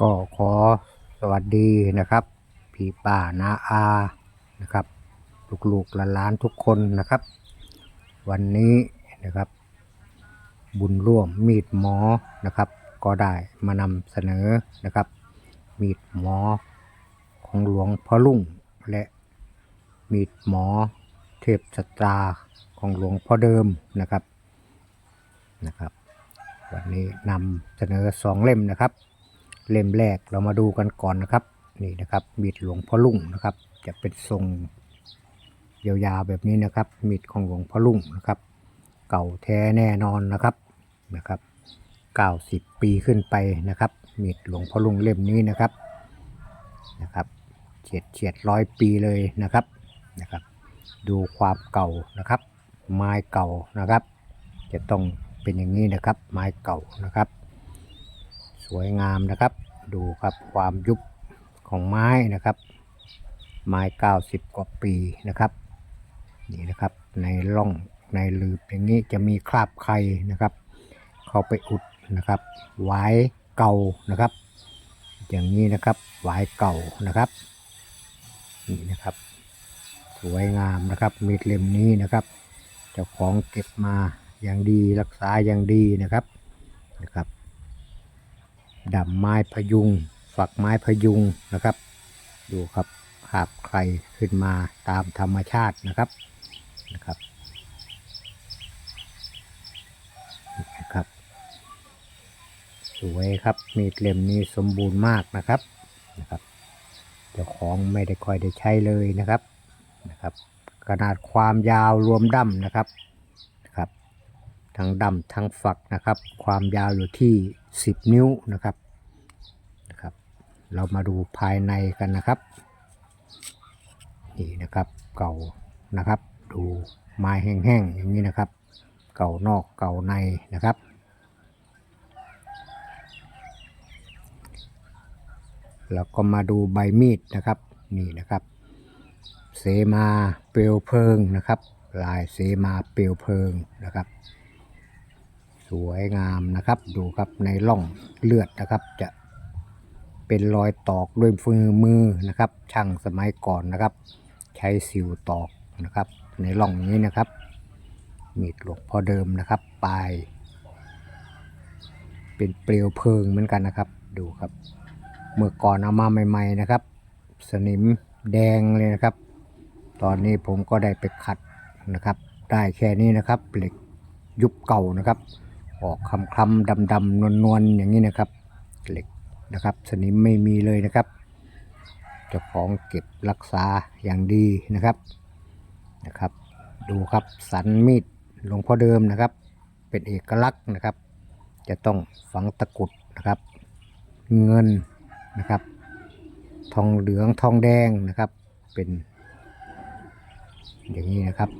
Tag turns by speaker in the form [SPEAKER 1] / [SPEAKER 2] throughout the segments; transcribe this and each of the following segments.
[SPEAKER 1] ก็ขอสวัสดีนะครับ พี่ป้านาอานะครับ ลูกๆหลานๆทุกคนนะครับ วันนี้นะครับ บุญร่วมมีดหมอนะครับ ก็ได้มานำเสนอนะครับ มีดหมอของหลวงพ่อลุ่งและมีดหมอเทพสตราของหลวงพ่อเดิมนะครับนะครับ วันนี้นำเสนอสองเล่มนะครับ เล่มแรกเรามาดูกันก่อนนะครับ นี่นะครับมีดหลวงพ่อลุ่งนะครับ จะเป็นทรงยาวๆแบบนี้นะครับมีดของหลวงพ่อลุ่งนะครับ เก่าแท้แน่นอนนะครับนะครับ90 ปีขึ้นไปนะครับมีดหลวงพ่อลุ่งเล่มนี้นะครับนะครับเฉียดเฉียดร้อยปีเลยนะครับนะครับ ดูความเก่านะครับ ไม้เก่านะครับ จะต้องเป็นอย่างนี้นะครับ ไม้เก่านะครับ สวยงามนะครับ ดูครับความยุบของไม้นะครับ ไม้90กว่าปีนะครับ นี่นะครับในร่องในหลืบอย่างนี้จะมีคราบไข่นะครับ เข้าไปอุดนะครับไว้เก่านะครับ อย่างนี้นะครับไว้เก่านะครับนี่นะครับ สวยงามนะครับมีดเล่มนี้นะครับเจ้าของเก็บมาอย่างดีรักษาอย่างดีนะครับนะครับ ดำไม้พยุง ฝักไม้พยุงนะครับ ดูครับขาบใครขึ้นมาตามธรรมชาตินะครับนะครับนะครับ สวยครับมีดเล่มนี้สมบูรณ์มากนะครับนะครับเจ้าของไม่ได้ค่อยได้ใช้เลยนะครับนะครับ ขนาดความยาวรวมดั้มนะครับนะครับ ทั้งดำทั้งฝักนะครับ ความยาวอยู่ที่ 10 นิ้วนะครับนะครับ เรามาดูภายในกันนะครับนี่นะครับเก่านะครับ ดูไม้แห้งๆอย่างนี้นะครับ เก่านอกเก่าในนะครับ แล้วก็มาดูใบมีดนะครับนี่นะครับ เสมาเปลวเพลิงนะครับ ลายเสมาเปลวเพลิงนะครับ สวยงามนะครับ ดูครับในร่องเลือดนะครับ จะเป็นรอยตอกด้วยมือมือนะครับ ช่างสมัยก่อนนะครับ ใช้สิวตอกนะครับ ในร่องนี้นะครับมีดหลวงพ่อเดิมนะครับปลายเป็นเปลวเพลิงเหมือนกันนะครับ ดูครับ เมื่อก่อนเอามาใหม่ ๆนะครับ สนิมแดงเลยนะครับ ตอนนี้ผมก็ได้ไปขัดนะครับ ได้แค่นี้นะครับ เหล็กยุบเก่านะครับ ออกคำคำดำดำนวลนวลอย่างนี้นะครับ เหล็กนะครับ สนิมไม่มีเลยนะครับเจ้าของเก็บรักษาอย่างดีนะครับนะครับ ดูครับสันมีดหลวงพ่อเดิมนะครับ เป็นเอกลักษณ์นะครับ จะต้องฝังตะกุดนะครับ เงินนะครับ ทองเหลืองทองแดงนะครับเป็น อย่างนี้นะครับ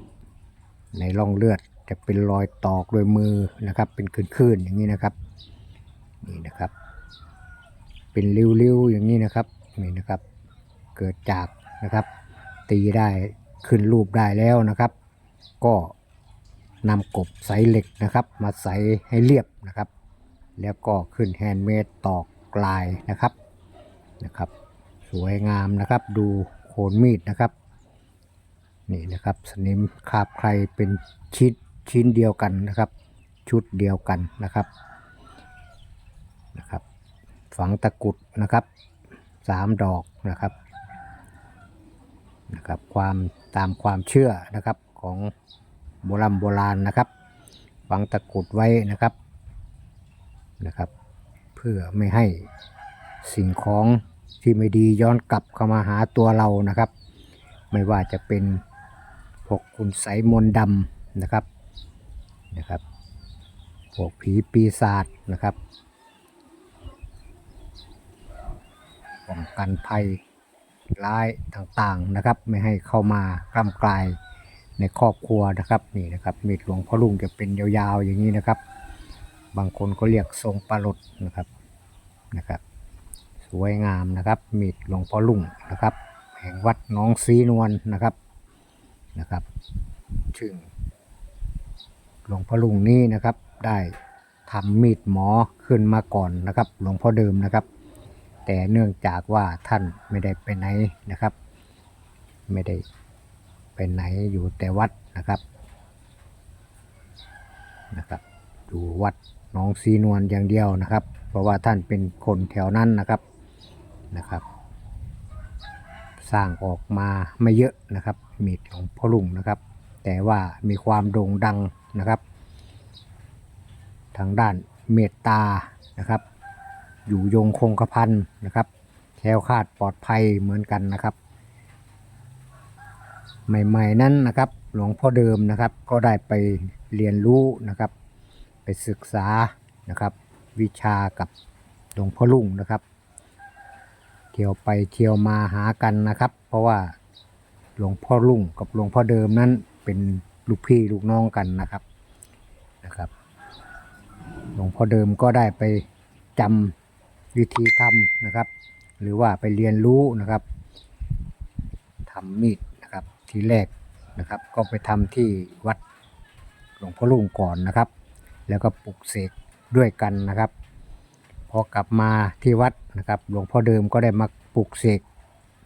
[SPEAKER 1] ในร่องเลือด จะเป็นรอยตอกโดยมือนะครับ เป็นคืนๆอย่างนี้นะครับนี่นะครับ เป็นริ้วๆอย่างนี้นะครับนี่นะครับ เกิดจากนะครับ ตีได้ขึ้นรูปได้แล้วนะครับ ก็นำกบใสเหล็กนะครับ มาใสให้เรียบนะครับ แล้วก็ขึ้นแฮนด์เมดตอกกลายนะครับนะครับ สวยงามนะครับ ดูโคนมีดนะครับ นี่นะครับ สนิมคาบใครเป็นชิ้น ชิ้นเดียวกันนะครับ ชุดเดียวกันนะครับนะครับ ฝังตะกุดนะครับสามดอกนะครับนะครับความตามความเชื่อนะครับของโบราณโบราณนะครับฝังตะกุดไว้นะครับนะครับ เพื่อไม่ให้สิ่งของที่ไม่ดีย้อนกลับเข้ามาหาตัวเรานะครับ ไม่ว่าจะเป็นพวกคุณไสยมนต์ดำนะครับ นะครับ พวกผีปีศาจนะครับป้องกันภัยร้ายต่างๆนะครับ ไม่ให้เข้ามากล้ำกลายในครอบครัวนะครับนี่นะครับมีดหลวงพ่อลุงจะเป็นยาวๆอย่างนี้นะครับ บางคนก็เรียกทรงปลาหลดนะครับนะครับ สวยงามนะครับมีดหลวงพ่อลุงนะครับ แห่งวัดน้องสีนวลนะครับนะครับซึ่ง หลวงพ่อลุงนี้นะครับ ได้ทำมีดหมอขึ้นมาก่อนนะครับ หลวงพ่อเดิมนะครับ แต่เนื่องจากว่าท่านไม่ได้ไปไหนนะครับ ไม่ได้ไปไหนอยู่แต่วัดนะครับนะครับอยู่วัดหน้องซีนวลอย่างเดียวนะครับ เพราะว่าท่านเป็นคนแถวนั้นนะครับนะครับ สร้างออกมาไม่เยอะนะครับมีดของพ่อลุงนะครับ แต่ว่ามีความโด่งดัง นะครับ ทางด้านเมตตานะครับ อยู่ยงคงกระพันนะครับแคล้วคลาดปลอดภัยเหมือนกันนะครับ ใหม่ๆนั้นนะครับหลวงพ่อเดิมนะครับก็ได้ไปเรียนรู้นะครับ ไปศึกษานะครับ วิชากับหลวงพ่อลุงนะครับ เที่ยวไปเที่ยวมาหากันนะครับ เพราะว่าหลวงพ่อลุงกับหลวงพ่อเดิมนั้นเป็น ลูกพี่ลูกน้องกันนะครับนะครับหลวงพ่อเดิมก็ได้ไปจำวิธีทำนะครับ หรือว่าไปเรียนรู้นะครับทำมีดนะครับทีแรกนะครับ ก็ไปทำที่วัดหลวงพ่อลุงก่อนนะครับ แล้วก็ปลุกเสกด้วยกันนะครับพอกลับมาที่วัดนะครับหลวงพ่อเดิมก็ได้มาปลุกเสก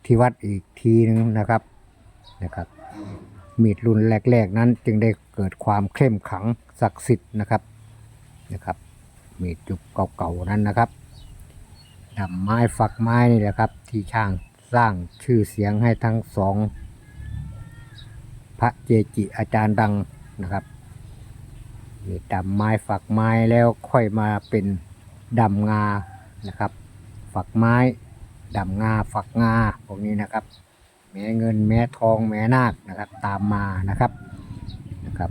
[SPEAKER 1] ที่วัดอีกทีนึงนะครับนะครับ มีดรุ่นแรก ๆ นั้น จึงได้เกิดความเข้มขังศักดิ์สิทธิ์นะครับนะครับ มีดจุบเก่าๆนั้นนะครับดำไม้ฝักไม้นี่แหละครับ ที่ช่างสร้างชื่อเสียงให้ทั้งสอง พระเจจิอาจารย์ดังนะครับมีดำไม้ฝักไม้แล้วค่อยมาเป็นดำงานะครับ ฝักไม้ดำงาฝักงาพวกนี้นะครับ แม้เงินแม้ทองแม้นาคนะครับ ตามมานะครับนะครับ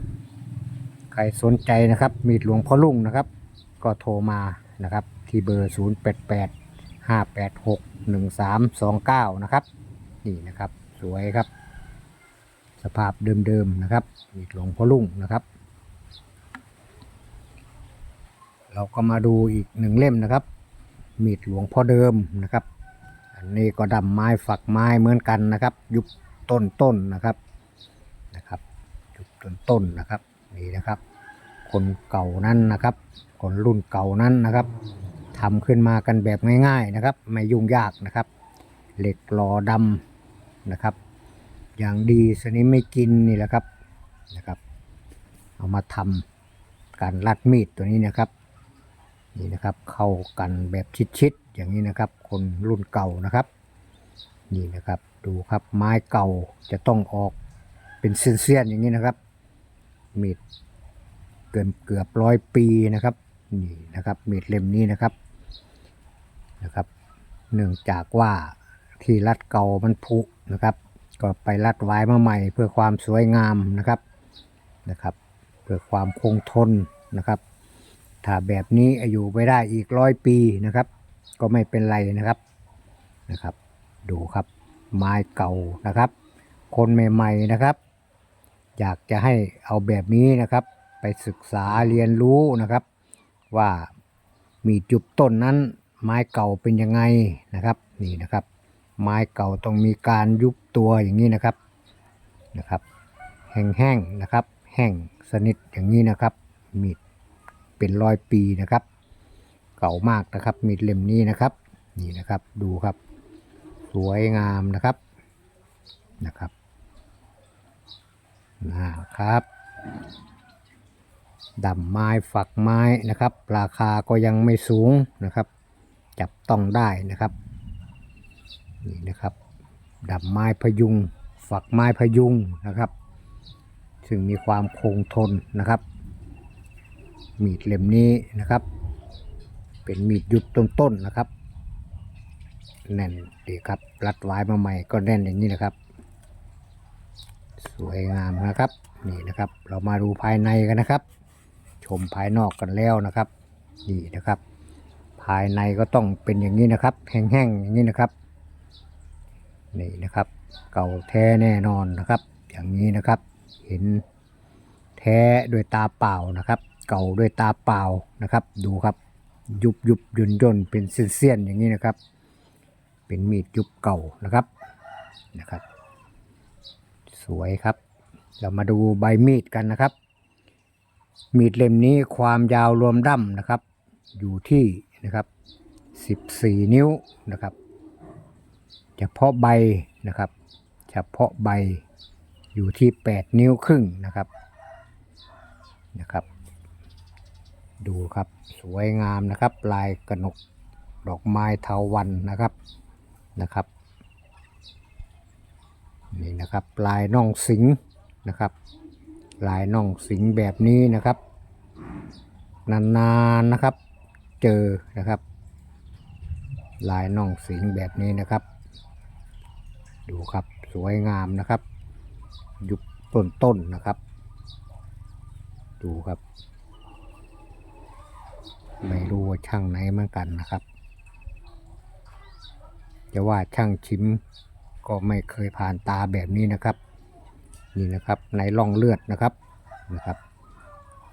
[SPEAKER 1] ใครสนใจนะครับ มีดหลวงพ่อลุงนะครับ ก็โทรมานะครับ ที่เบอร์ 0 8 8 5 8 6 1 3 2 9 นะครับ นี่นะครับ สวยครับ สภาพเดิมๆนะครับ มีดหลวงพ่อลุงนะครับเราก็มาดูอีกหนึ่งเล่มนะครับ มีดหลวงพ่อเดิมนะครับ อันนี้ก็ดำไม้ฝักไม้เหมือนกันนะครับ ยุคต้นๆนนะครับนะครับ ยุคต้นๆนนะครับนี่นะครับ คนเก่านั้นนะครับ คนรุ่นเก่านั้นนะครับทำขึ้นมากันแบบง่ายๆนะครับ ไม่ยุ่งยากนะครับ เหล็กหล่อดำนะครับ อย่างดีสนิมไม่กินนี่แหละครับนะครับ เอามาทำการลัดมีดตัวนี้นะครับนี่นะครับ เข้ากันแบบชิดๆ อย่างนี้นะครับ คนรุ่นเก่านะครับ นี่นะครับ ดูครับไม้เก่าจะต้องออกเป็นเสี้ยนๆอย่างนี้นะครับ มีดเกินเกือบร้อยปีนะครับ นี่นะครับ มีดเล่มนี้นะครับนะครับ เนื่องจากว่าที่รัดเก่ามันผุนะครับ ก็ไปรัดไว้มาใหม่ เพื่อความสวยงามนะครับนะครับ เพื่อความคงทนนะครับ ถ้าแบบนี้อายุไม่ได้อีกร้อยปีนะครับ ก็ไม่เป็นไรนะครับนะครับ ดูครับไม้เก่านะครับ คนใหม่ ๆนะครับ อยากจะให้เอาแบบนี้นะครับ ไปศึกษาเรียนรู้นะครับ ว่ามีจุบต้นนั้น ไม้เก่าเป็นยังไงนะครับนี่นะครับ ไม้เก่าต้องมีการยุบตัวอย่างนี้นะครับนะครับ แห้งๆนะครับ แห้งสนิทอย่างนี้นะครับ มีดเป็นร้อยปีนะครับ เก่ามากนะครับ มีดเล่มนี้นะครับ นี่นะครับดูครับ สวยงามนะครับนะครับนะครับดำไม้ฝักไม้นะครับ ราคาก็ยังไม่สูงนะครับ จับต้องได้นะครับนี่นะครับดำไม้พยุง ฝักไม้พยุงนะครับ ซึ่งมีความคงทนนะครับ มีดเล่มนี้นะครับ เป็นมีดยุบต้นๆนะครับ แน่นดีครับ รัดไว้มาใหม่ก็แน่นอย่างนี้นะครับ สวยงามนะครับ นี่นะครับ เรามาดูภายในกันนะครับ ชมภายนอกกันแล้วนะครับ นี่นะครับ ภายในก็ต้องเป็นอย่างนี้นะครับ แห้งๆอย่างนี้นะครับ นี่นะครับ เก่าแท้แน่นอนนะครับ อย่างนี้นะครับ เห็นแท้ด้วยตาเปล่านะครับ เก่าด้วยตาเปล่านะครับ ดูครับ ยุบยุบย่นย่นเป็นเส้นๆอย่างนี้นะครับ เป็นมีดยุบเก่านะครับนะครับ สวยครับ เรามาดูใบมีดกันนะครับ มีดเล่มนี้ความยาวรวมดั้มนะครับ อยู่ที่นะครับ14 นิ้วนะครับเฉพาะใบนะครับเฉพาะใบอยู่ที่ 8 นิ้วครึ่งนะครับนะครับ ดูครับสวยงามนะครับลายกระหนกดอกไม้เทาวันนะครับนะครับนี่นะครับลายน่องสิงนะครับ ลายน่องสิงแบบนี้นะครับ นานๆนะครับ เจอนะครับ ลายน่องสิงแบบนี้นะครับ ดูครับสวยงามนะครับ ยุคต้นๆนะครับ ดูครับ ไม่รู้ว่าช่างไหนเหมือนกันนะครับ จะว่าช่างชิมก็ไม่เคยผ่านตาแบบนี้นะครับ นี่นะครับในร่องเลือดนะครับนะครับ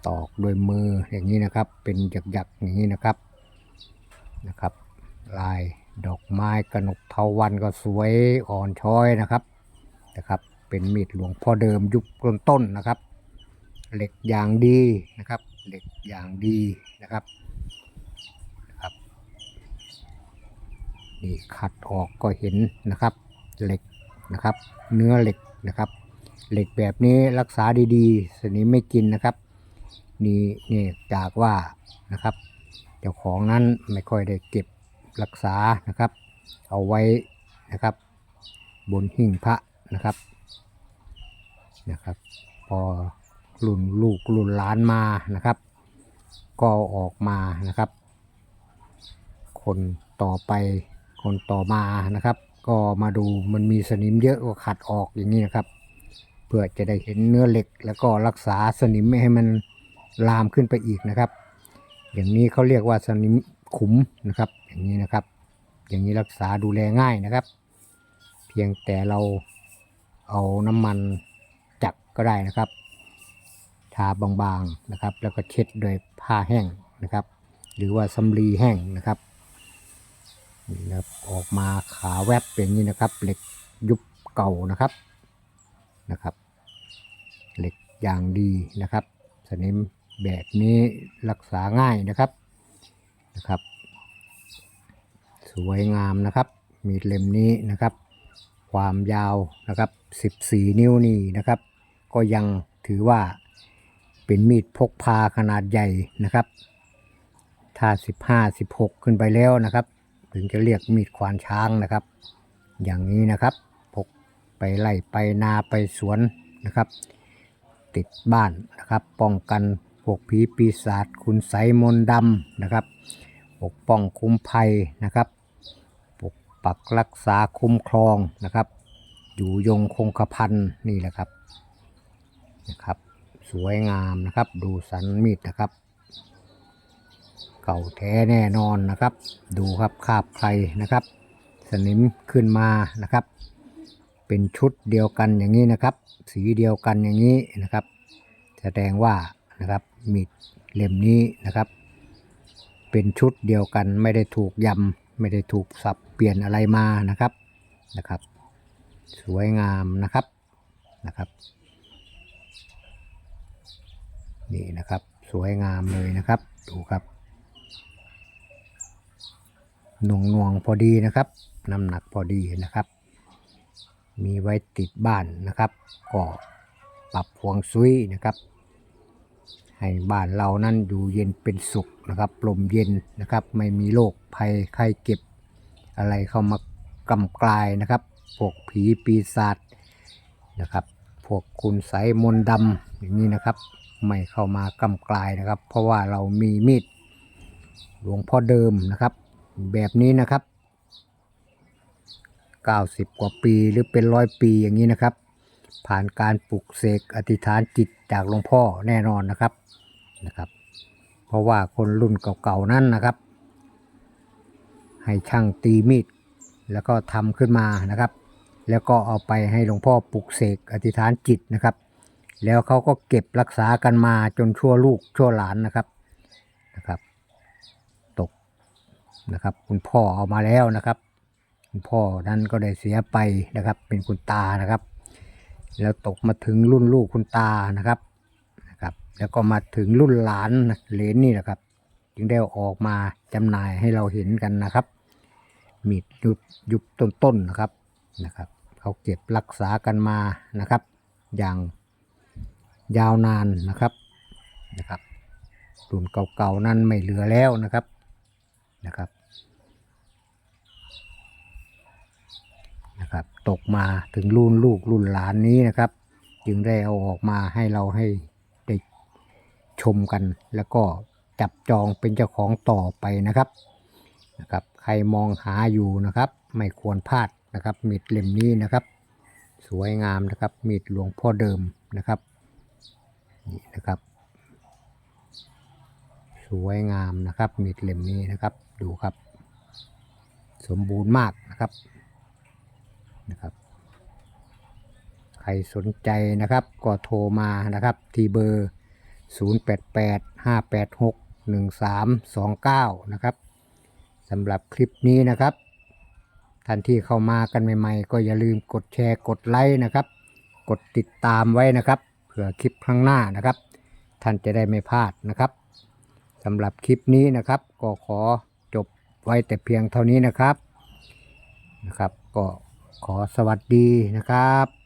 [SPEAKER 1] ตอกโดวยมืออย่างนี้นะครับ เป็นหยักๆอย่างนี้นะครับนะครับ ลายดอกไม้กระหนกเทาวันก็สวยอ่อนช้อยนะครับนะครับ เป็นมีดหลวงพ่อเดิมยุคต้นนะครับ เหล็กอย่างดีนะครับ เหล็กอย่างดีนะครับ นี่ขัดออกก็เห็นนะครับเหล็กนะครับ เนื้อเหล็กนะครับเหล็กแบบนี้รักษาดีๆสนิมไม่กินนะครับ นี่นี่จากว่านะครับ เจ้าของนั้นไม่ค่อยได้เก็บรักษานะครับ เอาไว้นะครับ บนหิ้งพระนะครับนะครับ พอรุ่นลูกรุ่นหลานมานะครับ ก็ออกมานะครับ คนต่อไป คนต่อมานะครับ ก็มาดูมันมีสนิมเยอะก็ขัดออกอย่างนี้นะครับ เพื่อจะได้เห็นเนื้อเหล็ก แล้วก็รักษาสนิมไม่ให้มันลามขึ้นไปอีกนะครับ อย่างนี้เขาเรียกว่าสนิมขุมนะครับ อย่างนี้นะครับ อย่างนี้รักษาดูแลง่ายนะครับ เพียงแต่เราเอาน้ำมันจักก็ได้นะครับทาบางๆนะครับ แล้วก็เช็ดโดวยผ้าแห้งนะครับ หรือว่าสำลีแห้งนะครับ นี่ครับออกมาขาแวบเป็นอย่างนี้นะครับ เหล็กยุบเก่านะครับนะครับ เหล็กอย่างดีนะครับ สนิมแบบนี้รักษาง่ายนะครับนะครับ สวยงามนะครับ มีดเล่มนี้นะครับ ความยาวนะครับ 14 นิ้วนี่นะครับ ก็ยังถือว่าเป็นมีดพกพาขนาดใหญ่นะครับ ถ้า 15 16 ขึ้นไปแล้วนะครับ ถึงจะเรียกมีดควานช้างนะครับ อย่างนี้นะครับพกไปไล่ไปนาไปสวนนะครับ ติดบ้านนะครับ ป้องกันพวกผีปีศาจคุณไสยมนดำนะครับ ปกป้องคุ้มภัยนะครับ ปกปักรักษาคุ้มครองนะครับ อยู่ยงคงกระพันนี่แหละครับนะครับ สวยงามนะครับ ดูสันมีดนะครับ เก่าแท้แน่นอนนะครับ ดูครับคาบใครนะครับ สนิมขึ้นมานะครับ เป็นชุดเดียวกันอย่างนี้นะครับ สีเดียวกันอย่างนี้นะครับ แสดงว่านะครับมีดเล่มนี้นะครับ เป็นชุดเดียวกันไม่ได้ถูกยำไม่ได้ถูกสับเปลี่ยนอะไรมานะครับนะครับ สวยงามนะครับนะครับนี่นะครับสวยงามเลยนะครับ ดูครับ หน่วงหน่วงๆพอดีนะครับน้ำหนักพอดีนะครับ มีไว้ติดบ้านนะครับก็ปรับพวงซุยนะครับ ให้บ้านเรานั้นอยู่เย็นเป็นสุขนะครับลมเย็นนะครับ ไม่มีโรคภัยไข้เก็บ อะไรเข้ามากำกลายนะครับพวกผีปีศาจนะครับ พวกคุณไสยมนดำอย่างนี้นะครับ ไม่เข้ามากำกลายนะครับ เพราะว่าเรามีมีดหลวงพ่อเดิมนะครับ แบบนี้นะครับ 90 กว่าปีหรือเป็นร้อยปีอย่างนี้นะครับ ผ่านการปลุกเสกอธิษฐานจิตจากหลวงพ่อแน่นอนนะครับนะครับ เพราะว่าคนรุ่นเก่าๆนั้นนะครับ ให้ช่างตีมีดแล้วก็ทำขึ้นมานะครับ แล้วก็เอาไปให้หลวงพ่อปลุกเสกอธิษฐานจิตนะครับ แล้วเขาก็เก็บรักษากันมาจนชั่วลูกชั่วหลานนะครับนะครับ นะครับ คุณพ่อเอามาแล้วนะครับ คุณพ่อนั้นก็ได้เสียไปนะครับ เป็นคุณตานะครับ แล้วตกมาถึงรุ่นลูกคุณตานะครับนะครับ แล้วก็มาถึงรุ่นหลานเหลนนี่แหละครับ จึงได้ออกมาจำหน่ายให้เราเห็นกันนะครับ มีดยุบยุบต้นๆนะครับนะครับเขาเก็บรักษากันมานะครับ อย่างยาวนานนะครับนะครับรุ่นเก่าๆนั้นไม่เหลือแล้วนะครับนะครับ ตกมาถึงรุ่นลูกรุ่นหลานนี้นะครับ จึงได้เอาออกมาให้เราให้ได้ชมกัน แล้วก็จับจองเป็นเจ้าของต่อไปนะครับนะครับ ใครมองหาอยู่นะครับ ไม่ควรพลาดนะครับมีดเล่มนี้นะครับ สวยงามนะครับมีดหลวงพ่อเดิมนะครับนี่นะครับ สวยงามนะครับมีดเล่มนี้นะครับดูครับ สมบูรณ์มากนะครับ นะครับ ใครสนใจนะครับก็โทรมานะครับ ที่เบอร์ 0885861329 นะครับสำหรับคลิปนี้นะครับ ท่านที่เข้ามากันใหม่ ๆ ก็อย่าลืมกดแชร์กดไลค์นะครับ กดติดตามไว้นะครับเผื่อคลิปข้างหน้านะครับ ท่านจะได้ไม่พลาดนะครับสำหรับคลิปนี้นะครับ ก็ขอจบไว้แต่เพียงเท่านี้นะครับนะครับก็ ขอสวัสดีนะครับ